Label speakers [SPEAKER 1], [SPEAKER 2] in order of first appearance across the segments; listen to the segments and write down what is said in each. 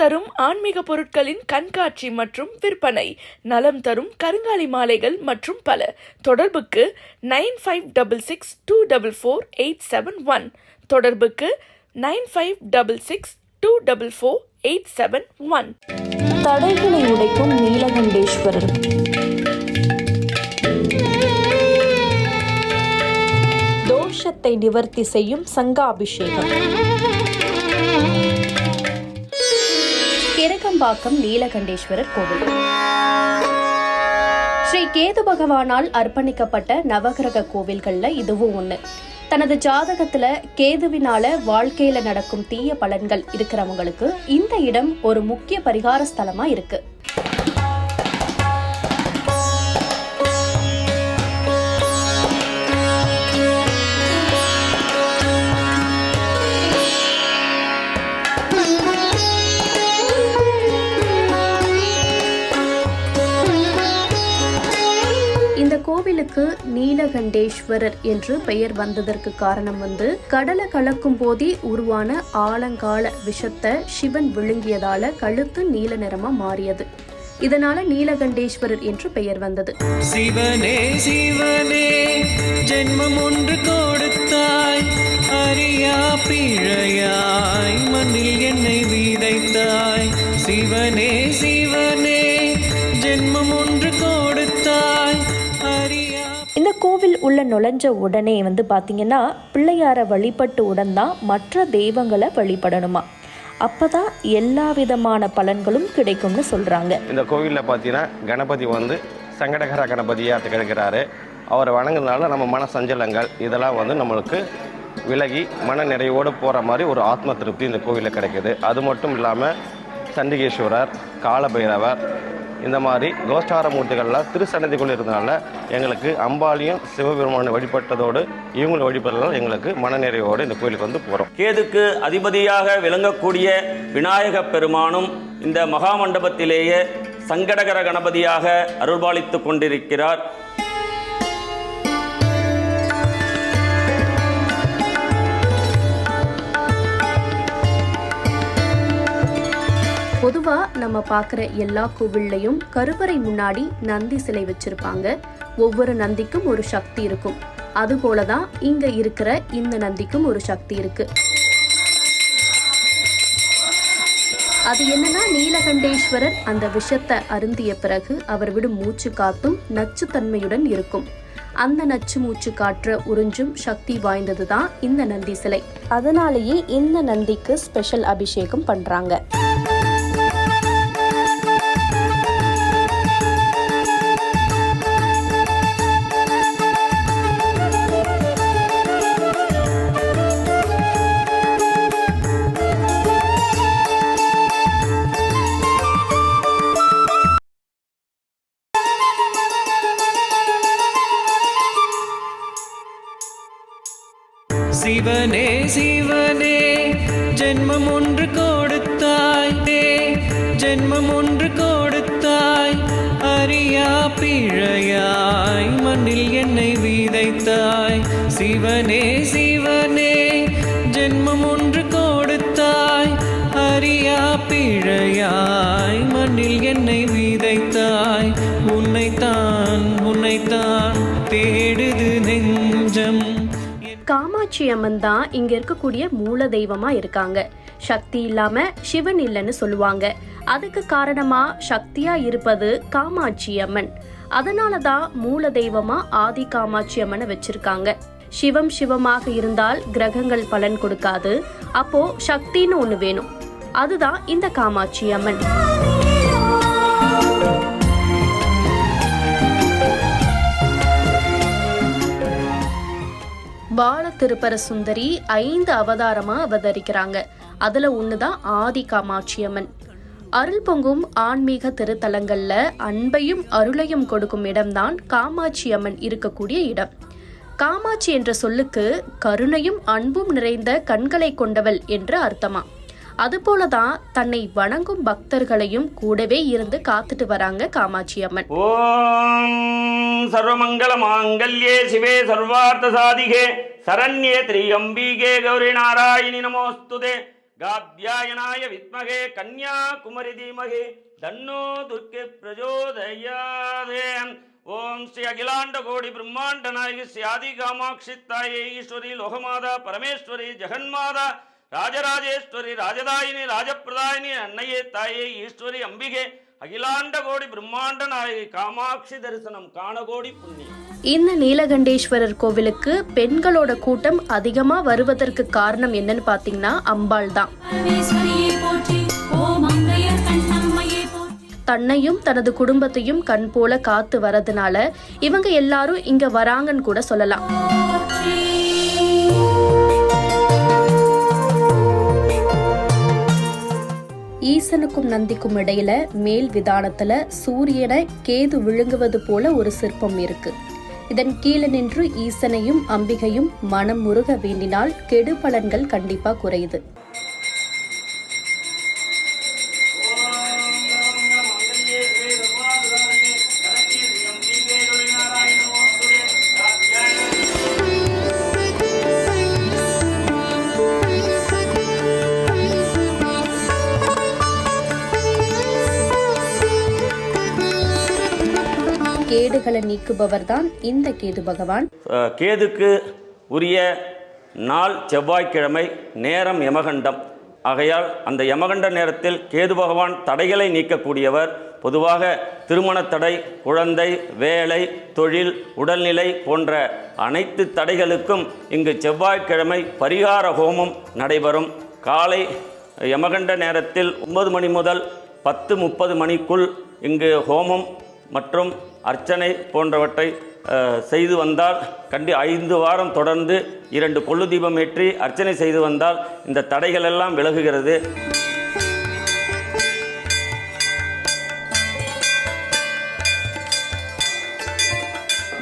[SPEAKER 1] தரும் ஆன்மீக பொருட்களின் கண்காட்சி மற்றும் விற்பனை. நலம் தரும் கருங்காலி மாலைகள் மற்றும் பல. தொடர்புக்கு nine five double six two double four eight seven one. தொடர்புக்கு nine five double six two double four eight seven one.
[SPEAKER 2] தடைகளை உடைக்கும் நீலகண்டேஸ்வரர். தோஷத்தை நிவர்த்தி செய்யும் சங்காபிஷேகம்.
[SPEAKER 3] கிரகம்பாக்கம் நீலகண்டேஸ்வரர் கோவில். ஸ்ரீ கேது பகவானால் அர்ப்பணிக்கப்பட்ட நவகிரக கோவில்கள்ல இதுவும் ஒண்ணு. தனது ஜாதகத்துல கேதுவினால வாழ்க்கையில நடக்கும் தீய பலன்கள் இருக்கிறவங்களுக்கு இந்த இடம் ஒரு முக்கிய பரிகார ஸ்தலமா இருக்கு. கோவிலுக்கு நீலகண்டேஸ்வரர் என்று பெயர் வந்ததற்கு காரணம் வந்து கடலை கலக்கும் போதே உருவான ஆலங்கால விஷத்தை சிவன் விழுங்கியதால கழுத்து நீல நிறமா மாறியது. இதனால நீலகண்டேஸ்வரர் என்று பெயர் வந்தது.
[SPEAKER 4] சிவனே சிவனே ஜென்மம் ஒன்று கொடுத்தாய் அறியா பிழையாய் மண்ணில் என்னை விதைத்தாய். சிவனே சிவனே ஜென்மம் ஒன்று
[SPEAKER 2] கோவில் உள்ள நுழைஞ்ச உடனே வந்து பார்த்தீங்கன்னா பிள்ளையாரை வழிபட்டு உடன் தான் மற்ற தெய்வங்களை வழிபடணுமா? அப்பதான் எல்லா விதமான பலன்களும் கிடைக்கும்னு சொல்கிறாங்க
[SPEAKER 5] இந்த கோவிலில் பார்த்தீங்கன்னா கணபதி வந்து சங்கடகர கணபதியாக திகழ்கிறாரு. அவரை வணங்குறதுனால நம்ம மன சஞ்சலங்கள் இதெல்லாம் வந்து நம்மளுக்கு விலகி மன நிறைவோடு போகிற மாதிரி ஒரு ஆத்ம திருப்தி இந்த கோவிலில் கிடைக்குது. அது மட்டும் இல்லாமல் சண்டிகேஸ்வரர் காலபைரவர் இந்த மாதிரி கோஷ்டார மூர்த்திகள்லாம் திருசன்னதிக்குள்ள இருந்தனால எங்களுக்கு அம்பாலியும் சிவபெருமானை வழிபட்டதோடு இவங்களை வழிபடலாம். எங்களுக்கு மனநிறைவோடு இந்த கோயிலுக்கு வந்து போகிறோம்
[SPEAKER 6] கேதுக்கு அதிபதியாக விளங்கக்கூடிய விநாயகப் பெருமானும் இந்த மகா மண்டபத்திலேயே சங்கடகர கணபதியாக அருள்பாலித்து கொண்டிருக்கிறார்.
[SPEAKER 3] பொதுவாக நம்ம பார்க்குற எல்லா கோவில்லையும் கருவறை முன்னாடி நந்தி சிலை வச்சிருப்பாங்க. ஒவ்வொரு நந்திக்கும் ஒரு சக்தி இருக்கும். அதுபோல தான் இங்க இருக்கிற இந்த நந்திக்கும் ஒரு சக்தி இருக்கு. அது என்னன்னா நீலகண்டேஸ்வரர் அந்த விஷத்தை அருந்திய பிறகு அவர் விடும் மூச்சு காத்தும் நச்சுத்தன்மையுடன் இருக்கும். அந்த நச்சு மூச்சு காற்ற உறிஞ்சும் சக்தி வாய்ந்தது தான் இந்த நந்தி சிலை.
[SPEAKER 2] அதனாலேயே இந்த நந்திக்கு ஸ்பெஷல் அபிஷேகம் பண்றாங்க.
[SPEAKER 4] விதையாய் மண்ணில் என்னை விதைத்தாய். சிவனே சிவனே ஜென்மம் ஒன்று கொடுத்தாய். அறியா பிழையாய் மண்ணில் என்னை விதைத்தாய். உன்னைத்தான் உன்னைத்தான் தேடுது நெஞ்சம்.
[SPEAKER 3] காமாட்சி அம்மன் தான் இங்க இருக்கக்கூடிய மூல தெய்வமா இருக்காங்க. சக்தி இல்லாம சிவன் இல்லைன்னு சொல்லுவாங்க. அதுக்கு காரணமா சக்தியா இருப்பது காமாட்சி அம்மன். அதனால தான் மூல தெய்வமா ஆதி காமாட்சி அம்மனை வச்சிருக்காங்க. சிவம் சிவமாக இருந்தால் கிரகங்கள் பலன் கொடுக்காது. அப்போ சக்தின்னு ஒண்ணு வேணும். அதுதான் இந்த காமாட்சி அம்மன். பால திருப்பர சுந்தரி ஐந்து அவதாரமா அவதரிக்கிறாங்க. அதுல ஒண்ணுதான் ஆதி காமாட்சி அம்மன். அருள் பொங்கும் ஆன்மீக திருத்தலங்கள்ல அன்பையும் அருளையும் கொடுக்கும் இடம்தான் காமாட்சி அம்மன் இருக்கக்கூடிய இடம். காமாட்சி என்ற சொல்லுக்கு கருணையும் அன்பும் நிறைந்த கண்களை கொண்டவள் என்று அர்த்தமா. அதுபோலதான் தன்னை வணங்கும் பக்தர்களையும் கூடவே இருந்து காத்துட்டு வராங்க காமாட்சி அம்மன்.
[SPEAKER 6] ஓம் சர்வமங்கல மாங்கல்யே சிவே சர்வார்த்த சாதிகே சரண்யே திரியம்பீகே கௌரி நாராயணி நமோஸ்துதே. காத்யாயனாய வித்மகே கன்யாகுமரி தீமகே தன்னோ துர்க்கே பிரஜோதயாதே ஓம் ஸ்ரீ அகிலாண்ட கோடி பிரம்மாண்ட நாயகி ஸ்ரீ ஆதி காமாட்சி தாயே ஈஸ்வரி லோகமாதா பரமேஸ்வரி ஜெகன்மாதா ராஜராஜேஸ்வரி ராஜதாயினி ராஜப்பிரதாயினி அன்னையே தாயே ஈஸ்வரி அம்பிகே அகிலாண்ட கோடி பிரம்மாண்ட நாயகி காமாட்சி தரிசனம் காணகோடி புண்ணியம்
[SPEAKER 3] இந்த நீலகண்டேஸ்வரர் கோவிலுக்கு பெண்களோட கூட்டம் அதிகமா வருவதற்கு காரணம் என்னன்னு பாத்தீங்கன்னா அம்பாள் தான் தன்னையும் தனது குடும்பத்தையும் கண் போல காத்து வரதுனால இவங்க எல்லாரும் இங்க வராங்கன்னு கூட சொல்லலாம். ஈசனுக்கும் நந்திக்கும் இடையில மேல் விதானத்துல சூரியனை கேது விழுங்குவது போல ஒரு சிற்பம் இருக்கு. இதன் கீழே நின்று ஈசனையும் அம்பிகையும் மனம் முருக வேண்டினால் கெடு பலன்கள் கண்டிப்பா குறையுது. தடைகளை நீக்குபவர் தான் இந்த கேது பகவான்.
[SPEAKER 6] கேதுக்கு உரிய நாள் செவ்வாய்க்கிழமை நேரம் யமகண்டம். ஆகையால் அந்த யமகண்ட நேரத்தில் கேது பகவான் தடைகளை நீக்கக்கூடியவர். பொதுவாக திருமணத் தடை குழந்தை வேலை தொழில் உடல்நிலை போன்ற அனைத்து தடைகளுக்கும் இங்கு செவ்வாய்க்கிழமை பரிகார ஹோமம் நடைபெறும். காலை யமகண்ட நேரத்தில் ஒன்பது மணி முதல் பத்து முப்பது மணிக்குள் இங்கு ஹோமம் மற்றும் அர்ச்சனை போன்றவற்றை செய்து வந்தால் கண்டி ஐந்து வாரம் தொடர்ந்து இரண்டு கொள்ளு தீபம் ஏற்றி அர்ச்சனை செய்து வந்தால் இந்த தடைகள் எல்லாம் விலகுகிறது.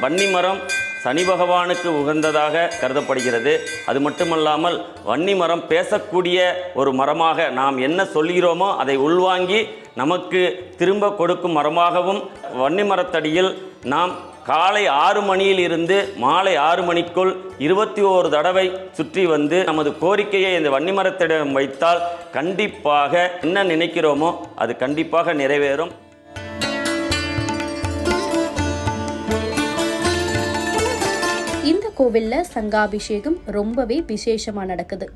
[SPEAKER 6] வன்னி மரம் சனி பகவானுக்கு உகந்ததாக கருதப்படுகிறது. அது மட்டுமல்லாமல் வன்னி மரம் பேசக்கூடிய ஒரு மரமாக நாம் என்ன சொல்கிறோமோ அதை உள்வாங்கி நமக்கு திரும்ப கொடுக்கும் மரமாகவும் வன்னி மரத்தடியில் நாம் காலை ஆறு மணியில் இருந்து மாலை ஆறு மணிக்குள் இருபத்தி ஓரு தடவை சுற்றி வந்து நமது கோரிக்கையை இந்த வன்னிமரத்திடம் வைத்தால் கண்டிப்பாக என்ன நினைக்கிறோமோ அது கண்டிப்பாக நிறைவேறும்.
[SPEAKER 3] கோவில்ல சங்காபிஷேகம் ரொம்பவே விசேஷமா நடக்குது.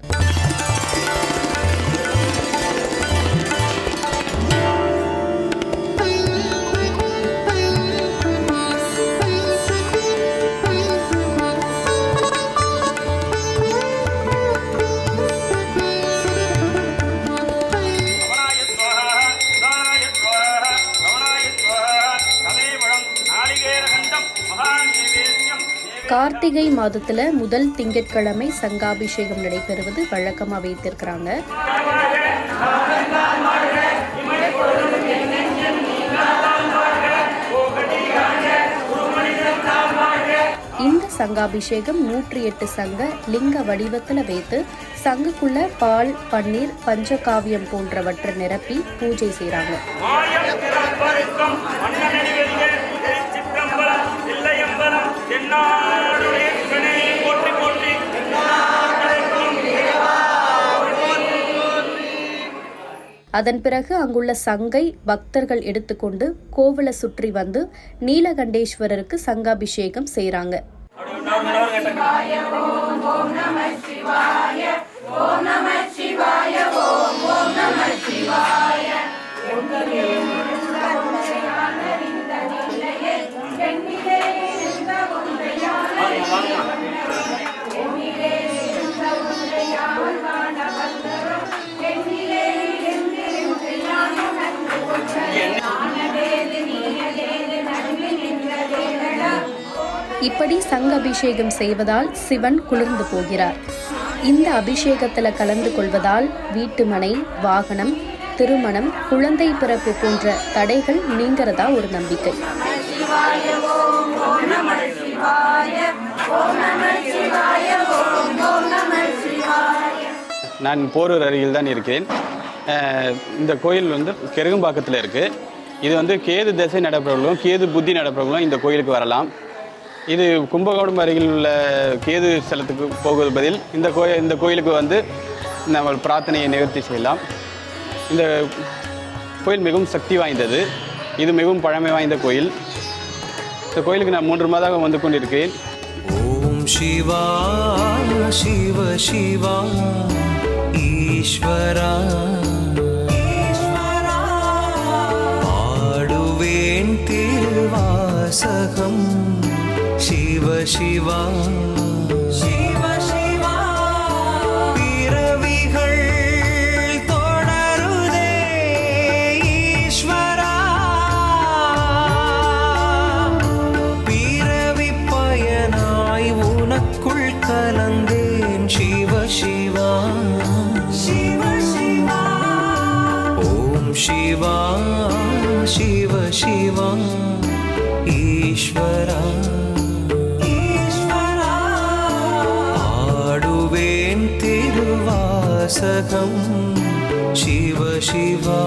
[SPEAKER 3] கார்த்திகை மாதத்துல முதல் திங்கட்கிழமை சங்காபிஷேகம் நடைபெறுவது வழக்கமா வைத்திருக்கிறாங்க. இந்த சங்காபிஷேகம் நூற்றி எட்டு சங்க லிங்க வடிவத்துல வைத்து சங்குக்குள்ள பால் பன்னீர் பஞ்சகாவியம் போன்றவற்றை நிரப்பி பூஜை
[SPEAKER 6] செய்கிறாங்க
[SPEAKER 3] அதன் பிறகு அங்குள்ள சங்கை பக்தர்கள் எடுத்துக்கொண்டு கோவிலை சுற்றி வந்து நீலகண்டேஸ்வரருக்கு சங்காபிஷேகம் செய்றாங்க. இப்படி சங்க அபிஷேகம் செய்வதால் சிவன் குளிர்ந்து போகிறார். இந்த அபிஷேகத்துல கலந்து கொள்வதால் வீட்டு மனை வாகனம் திருமணம் குழந்தை பிறப்பு போன்ற தடைகள் நீங்கிறதா ஒரு நம்பிக்கை.
[SPEAKER 7] நான் போரூர் அருகில் தான் இருக்கிறேன். இந்த கோயில் வந்து கெருகம்பாக்கத்தில் இருக்குது இது வந்து கேது திசை நடப்பவர்களும் கேது புத்தி நடப்பவர்களும் இந்த கோயிலுக்கு வரலாம். இது கும்பகோணம் அருகில் உள்ள கேது ஸ்தலத்துக்கு போகுது பதில் இந்த கோயில் இந்த கோயிலுக்கு வந்து நம்ம பிரார்த்தனையை நிவர்த்தி செய்யலாம். இந்த கோயில் மிகவும் சக்தி வாய்ந்தது. இது மிகவும் பழமை வாய்ந்த கோயில். இந்த கோயிலுக்கு நான் மூன்று மாதமாக வந்து கொண்டிருக்கிறேன்.
[SPEAKER 4] ஓம் சிவா சிவ சிவா ஈஸ்வரா. பாடுவேன் திருவாசகம். சிவ ஆடுவேன் திருவாசகம் சிவ சிவா